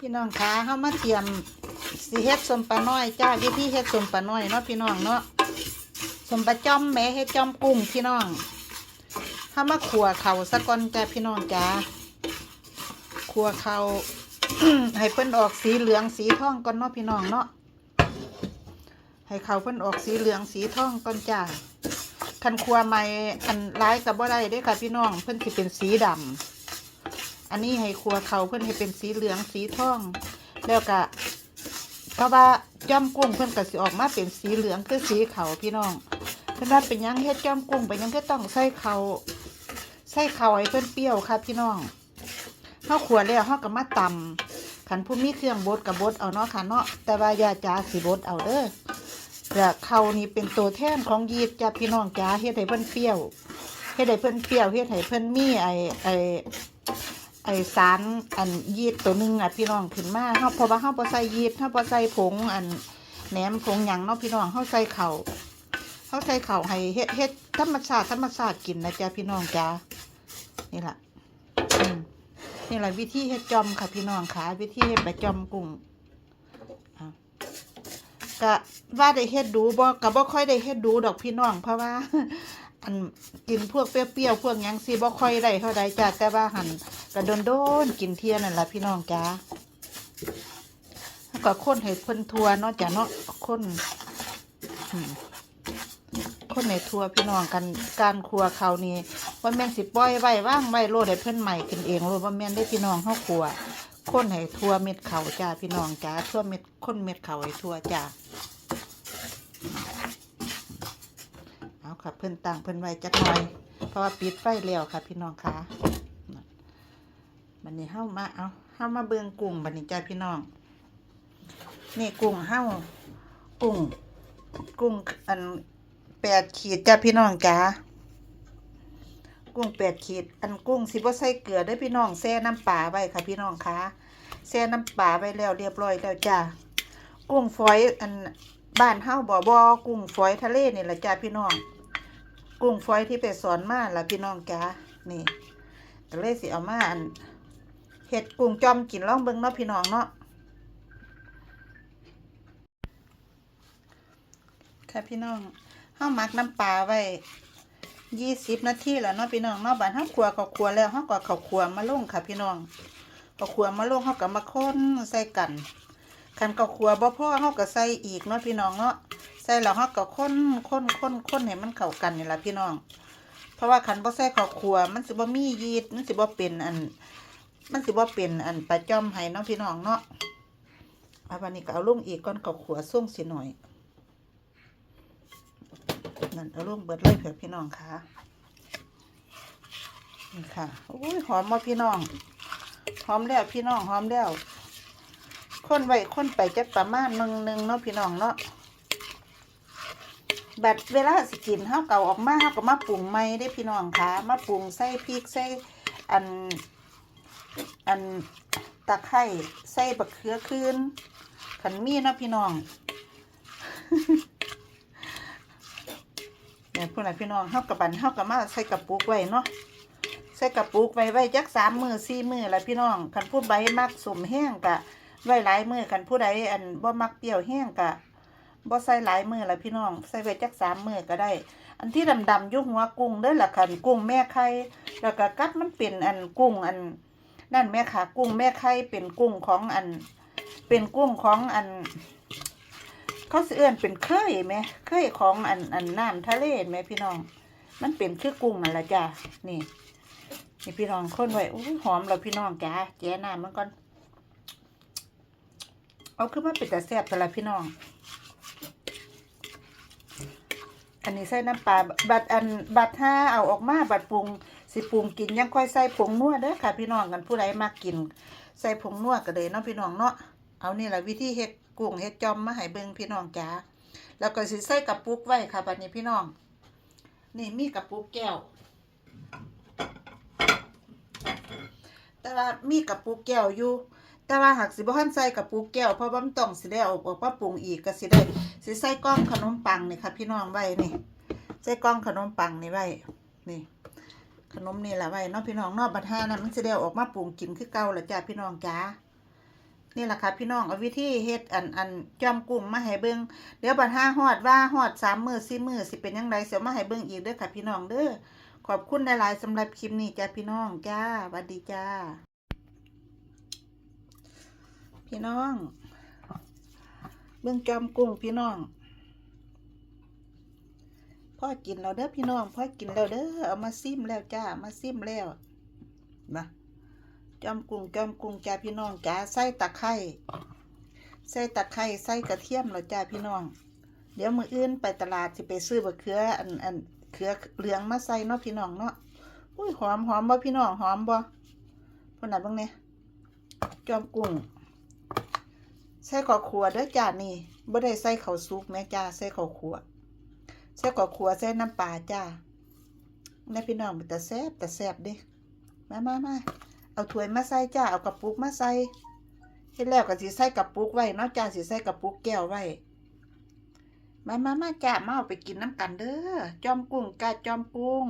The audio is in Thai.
พี่น้องคะเฮามาเตรียมสิเฮ็ดสมปลาน้อยจ้าวิธีเฮ็ดสมปลาน้อยเนาะพี่น้องเนาะสมปลาจ้อมแม่เฮ็ดจ้อมกุ้งพี่น้องเฮามาขัวเข่าซะก่อนจ้าพี่น้องจ้าขัวเข่าให้เพิ่นออกสีเหลืองสีทองก่อนเนาะพี่น้องเนาะให้เขาเพิ่นออกสีเหลืองสีทองก่อนจ้าคันขัวใหม่อันร้ายกับบ่ได้เด้ค่ะพี่น้องเพิ่นสิเป็นสีดำ อันนี้ให้ครัวเขาเพื่อนให้เป็นสีเหลืองสีทอง แล้วก็เพราะว่าจ้อมกุ้งเพื่อนก็สิออกมาเป็นสีเหลืองคือสีเขาพี่น้อง เพื่อนว่าเป็นยังเฮ็ดจ้อมกุ้งเป็นยังก็ต้องใส่เขาใส่เขาให้เพื่อนเปรี้ยวค่ะพี่น้องข้าวขัวแล้วข้าวก็มาตำขันผู้มีเครื่องบดกับบดเอาเนาะค่ะเนาะแต่ว่ายาจ้าสิบดเอาเด้อแต่เขานี่เป็นตัวแทนของยีดจ้าพี่น้องจ้าเฮ็ดให้เพื่อนเปรี้ยวเฮ็ดให้เพื่อนเปรี้ยวเฮ็ดให้เพื่อนมีไอไอ ไอสารอันยีดตัวหนึงอะพี่น้องขึ้นมาเฮาเพราะว่าเฮาบ่ใส่ยีดเฮาบ่ใส่ผงอันแหนมผงหยังเนาะพี่น้องเฮาใส่ข้าวเฮาใส่ข้าวให้เฮ็ดเฮ็ดธรรมชาติธรรมชาติกินนะจ๊ะพี่น้องจ้านี่ล่ะนี่แหละวิธีเฮ็ดจอมค่ะพี่น้องค่ะวิธีเฮ็ดปจอมกุ้งอะก็ว่าได้เฮ็ดดูบ่ก็บ่ค่อยได้เฮ็ดดูดอกพี่น้องเพราะว่า อันกินพวกเปรี้ยวๆพวกยังสิบ่ค่อยได้เท่าใดจ้ะแต่ว่าหันก็โดนๆกินเที่ยนั่นละพี่น้องจ้าแล้วก็คนให้เพิ่นทัวเนาะจ้ะเนาะคนอืมคนในทัวพี่น้องกันการครัวเขาวนี่ว่าแม่นสิปล่อยไว้ว่างไว้โลดให้เพิ่นใหม่กินเองโลดว่าแม่นได้พี่น้องเฮาครัวคนให้ทัวเม็ดเขาจ้าพี่น้องจ้าทั่วเม็ดคนเม็ดเขาวให้ทัวจ้า เอา ค่ะเพิ่นต่างเพิ่นไว้จักหน่อย เพราะว่าปิดไฟแล้วค่ะ พี่น้องค่ะบัดนี้เฮามาเอาเฮามาเบิ่งกุ้งบัดนี้จ้าพี่น้องนี่กุ้งเฮากุ้ง กุ้งอันแปดขีดจ้าพี่น้องจ้ากุ้งแปดขีด อันกุ้งสิบ่ใส่เกลือเด้พี่น้องแช่น้ำปลาไว้ค่ะพี่น้องคะแช่น้ำปลาไว้แล้วเรียบร้อยแล้วจ้ากุ้งฝอยอันบ้านเฮาบ่อบ่กุ้งฝอยทะเลนี่แหละจ้าพี่น้อง กุ้งฝอยที่ไปสอนมาล่ะพี่น้องจ้านี่ก็เลยสิเอามาอันเห็ดกุ้งจอมกินล่องเบิ่งเนาะพี่น้องเนาะค่ะพี่น้องเฮามักน้ำปลาไว้ยี่สิบนาทีแล้วเนาะพี่น้องเนาะบ้านเฮาขัวก็ขัวแล้วเฮาก็เข้าขัวมาลงค่ะพี่น้องก็ขัวมาลงเฮาก็มาคนใส่กันคันก็ขัวบ่พ่อเฮาก็ใส่อีกเนาะพี่น้องเนาะ ส่แล้วฮาก็ค้นค้นค้นค้นให้มันเข้ากันนี่ละพี่น้อง เพราะว่าคันบ่ใส่ข้าวคั่วมันสิบ่มียีดมันสิบ่เป็นอัน มันสิบ่เป็นอันปลาจ้อมให้เนาะพี่น้องเนาะเอาวันนี้ก็เอาลงอีกก่อนข้าวคั่วส่งสิหน่อยนั่นเอาลงเบิดเลยเผื่อพี่น้องค่ะนี่ค่ะโอ้ยหอมมาพี่น้องหอมแล้วพี่น้องหอมแล้วคนไว้คนไปจักประมาณหนึงหนึงเนาะพี่น้องเนาะ บัดเวลาสิกินเฮาเก่าออกมาเฮาก็มาปรุงใหม่ได้พี่น้องคะมาปรุงใส่พริกใส่อันอันตะไคร้ใส่บักเขือคืนขันมีเนาะพี่น้องเนี่ยพวกนั้นพี่น้องเฮากับบันเฮากับมาใส่กระปุกไว้เนาะใส่กระปุกไว้ไว้จักสามมือสี่มือแล้วพี่น้องคันผู้ใบมักสมแห้งกะไว้หลายมือคันผู้ใดอันบ่มักเปรี้ยวแห้งกะ บ่ใส่หลายมือละพี่น้อง ใส่ไว้จักสามมือก็ได้ อันที่ดำๆยุหัวกุ้งเด้อละค่ะกุ้งแม่ไข่แล้วก็กัดมันเป็นอันกุ้งอันนั่นแม่ค่ะ กุ้งแม่ไข่เป็นกุ้งของอัน เป็นกุ้งของอันเขาสิเอื้อนเป็นเคยไหมเคยของอันอันน้ำทะเลไหมพี่น้อง มันเป็นคือกุ้งนั่นละจ้ะนี่นี่พี่น้องคนไว้อู้หอมแล้วพี่น้องจ้าแจ้น้ำมันก่อนเอาคือมันเป็นแต่แซ่บแต่ละพี่น้อง อันนี้ใส่น้ำปลาบัดอันบัดห้าเอาออกมาบัดปรุงสิปรุงกินยังค่อยใส่ผงนัวเด้อค่ะพี่น้องกันผู้ใดมากิน ใส่ผงนัวก็เลยเนาะพี่น้องเนาะเอานี่แหละวิธีเฮ็ดกุ้งเฮ็ดจอมมาให้เบิ่งพี่น้องจ๋าแล้วก็สิใส่กระปุกไว้ค่ะบัดนี้พี่น้อง นี่มีกระปุกแก้ว แต่ว่ามีกระปุกแก้วอยู่ แต่ว่าหากสิบ่ทันใส่กระปุกแก้วเพราะว่ามันต้องสิได้เอาออกมาปรุงอีกก็สิได้สิใส่กล้องขนมปังนี่ค่ะพี่น้องไว้นี่ใส่กล้องขนมปังนี่ไว้นี่ขนมนี่แหละไว้นาะพี่น้องนอกบัดห้านะมันสิได้ออกมาปรุงกินคือเก่าละจ้าพี่น้องจ้านี่แหละค่ะพี่น้องเอาวิธีเฮ็ดอันอันจอมกุ้งมาให้เบิ่งเดี๋ยวบัดห้าฮอดว่าฮอดสามมือสี่มือสิเป็นจังไดเสียวมาให้เบิ่งอีกเด้อค่ะพี่น้องเด้อขอบคุณหลายๆสำหรับคลิปนี้จ้าพี่น้องจ้าสวัสดีจ้า พี่น้อง เบิ่งจอมกุ้งพี่น้องพ่อกินแล้วเด้อพี่น้องพ่อกินแล้วเด้อเอามาซิมแล้วจ้ามาซิมแล้วนะจอมกุ้งจอมกุ้งจ้าพี่น้องจ้าใส่ตะไคร้ใส่ตะไคร้ใส่กระเทียมแล้วจ้าพี่น้อง เดี๋ยวมืออื่นไปตลาดสิไปซื้อบักเขืออันอันเขือเหลืองมาใส่เนาะพี่น้องเนาะอุ้ยหอมหอมบ่พี่น้องหอมบ่พนน่ะเบิ่งเนี่ยจอมกุ้ง ใส่ข้าวขัวเด้อจ้านี่บ่ได้ใส่ข้าวสุกแม่จ้าใส่ข้าวขัวใส่ข้าวขัวใส่น้ำปลาจ้าแม่พี่น้องมันแต่แซ่บแต่แซ่บเด้มามามาเอาถ้วยมาใส่จ้าเอากระปุกมาใส่เฮ็ดแล้วก็สิใส่กระปุกไว้เนาะจ้าสิใส่กระปุกแก้วไว้มามามาจ้ามาเอาไปกินน้ำกันเด้อจอมกุ้งกาจอมกุ้ง